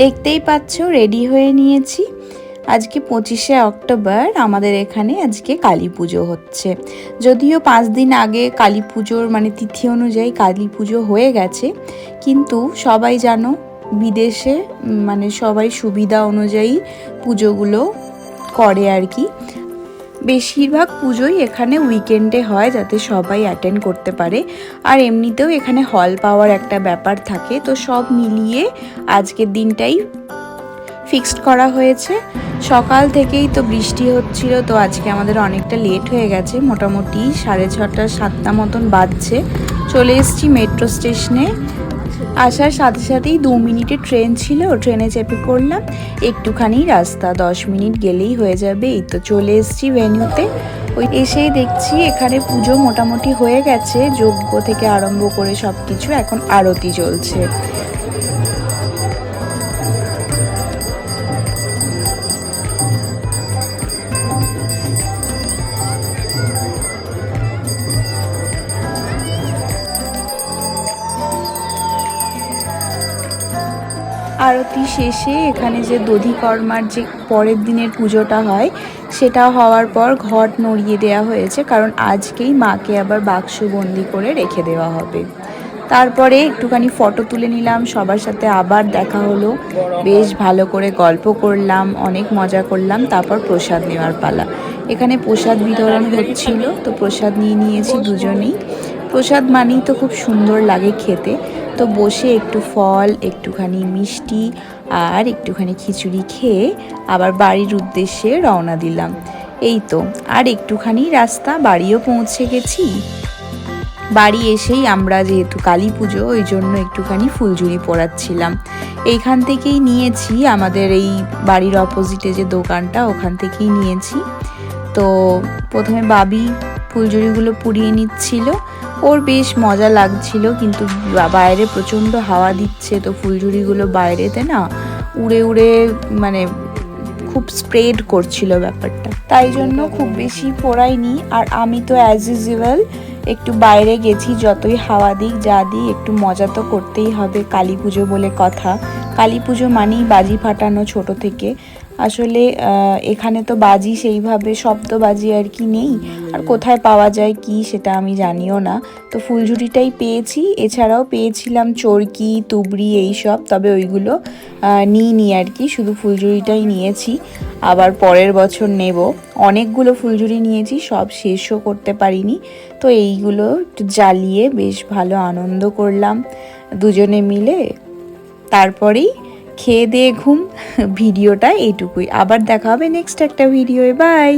দেখতেই পাচ্ছ রেডি হয়ে নিয়েছি। আজকে পঁচিশে অক্টোবর, আমাদের এখানে আজকে কালী পুজো হচ্ছে। যদিও পাঁচ দিন আগে কালী পুজোর মানে তিথি অনুযায়ী কালী পুজো হয়ে গেছে, কিন্তু সবাই জানো, বিদেশে মানে সবাই সুবিধা অনুযায়ী পুজোগুলো করে আর কি। বেশিরভাগ পুজোই এখানে উইকেন্ডে হয় যাতে সবাই অ্যাটেন্ড করতে পারে। আর এমনিতেও এখানে হল পাওয়ার একটা ব্যাপার থাকে। তো সব মিলিয়ে আজকের দিনটাই ফিক্সড করা হয়েছে। সকাল থেকেই তো বৃষ্টি হচ্ছিল, তো আজকে আমাদের অনেকটা লেট হয়ে গেছে। মোটামুটি সাড়ে ছটা, সাতটা মতন বাজছে। চলে এসেছি মেট্রো স্টেশনে আসার সাথে সাথেই দু মিনিটে ট্রেন ছিল, ট্রেনে চেপে পড়লাম। একটুখানি রাস্তা, দশ মিনিট গেলেই হয়ে যাবে। এই তো চলে এসেছি ভেন্যুতে। ওই এসেই দেখছি এখানে পুজো মোটামুটি হয়ে গেছে, যজ্ঞ থেকে আরম্ভ করে সব কিছু এখন আরতি চলছে। আরতি শেষে এখানে যে দধিকর্মার যে পরের দিনের পুজোটা হয়, সেটা হওয়ার পর ঘট নড়িয়ে দেওয়া হয়েছে, কারণ আজকেই মাকে আবার বাক্সবন্দি করে রেখে দেওয়া হবে। তারপরে একটুখানি ফটো তুলে নিলাম, সবার সাথে আবার দেখা হলো। বেশ ভালো করে গল্প করলাম, অনেক মজা করলাম, তারপর প্রসাদ নেওয়ার পালা। এখানে প্রসাদ বিতরণ হচ্ছিল, তো প্রসাদ নিয়ে নিয়েছি দুজনেই। প্রসাদ মানেই তো খুব সুন্দর লাগে খেতে। তো বসে একটু ফল, একটুখানি মিষ্টি আর একটুখানি খিচুড়ি খেয়ে আবার বাড়ির উদ্দেশ্যে রওনা দিলাম। এই তো, আর একটুখানি রাস্তা, বাড়িও পৌঁছে গেছি। বাড়ি এসেই আমরা যেহেতু কালী পুজো, ওই জন্য একটুখানি ফুলঝুরি পড়াচ্ছিলাম এইখান থেকেই নিয়েছি আমাদের এই বাড়ির অপোজিটে যে দোকানটা, ওখান থেকেই নিয়েছি। তো প্রথমে বাবি ফুলঝুরিগুলো পুড়িয়ে নিচ্ছিল ওর বেশ মজা লাগছিল, কিন্তু বাইরে প্রচণ্ড হাওয়া দিচ্ছে, তো ফুলঝুরিগুলো বাইরেতে না উড়ে উড়ে মানে খুব স্প্রেড করছিল ব্যাপারটা। তাই জন্য খুব বেশি পোড়াইনি আর আমি তো অ্যাজ ইউজুয়াল একটু বাইরে গেছি, যতই হাওয়া দিক, যা দিক, একটু মজা তো করতেই হবে, কালী পুজো বলে কথা। কালী পুজো মানেই বাজি ফাটানো ছোট থেকে। আসলে এখানে তো বাজি সেইভাবে, শব্দ বাজি আর কি নেই। আর কোথায় পাওয়া যায় কি সেটা আমি জানিও না। তো ফুলঝুরিটাই পেয়েছি, এছাড়াও পেয়েছিলাম চরকি, তুবড়ি এইসব, তবে ওইগুলো নিইনি আর কি, শুধু ফুলঝুরিটাই নিয়েছি। আবার পরের বছর নেব। অনেকগুলো ফুলঝুরি নিয়েছি, সব শেষও করতে পারিনি। তো এইগুলো একটু জ্বালিয়ে বেশ ভালো আনন্দ করলাম। দুজনে মিলে তারপরেই খেয়ে দিয়ে ঘুম। ভিডিওটা এইটুকুই। আবার দেখা হবে নেক্সট একটা ভিডিওয়ে বাই